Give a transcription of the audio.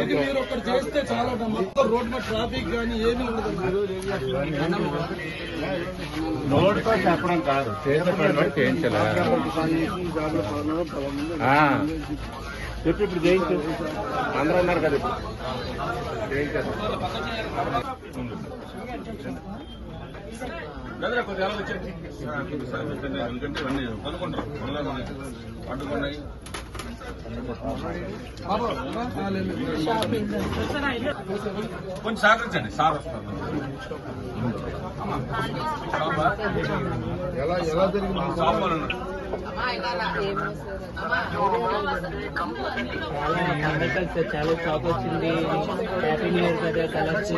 ఇది మీరు ఒకటి చేస్తే చాలా మొత్తం రోడ్ మీద ట్రాఫిక్ కానీ ఏమీ ఉండదు. నోటితో చెప్పడం కాదు. చేసే పని కూడా చేయించాలా. ఆ. చెప్పు ఇప్పుడు చేయించు. అందరూ ఉన్నారు కదా ఇప్పుడు. ఎలా వచ్చేది ఎందుకంటే ఇవన్నీ పదకొండరు అడ్డుకున్నాయి కొంచెం సహకరించండి. సార్ వస్తారు చాలా చాలా షాక్ వచ్చింది. హ్యాపీ న్యూ ఇయర్ కదా కలర్స్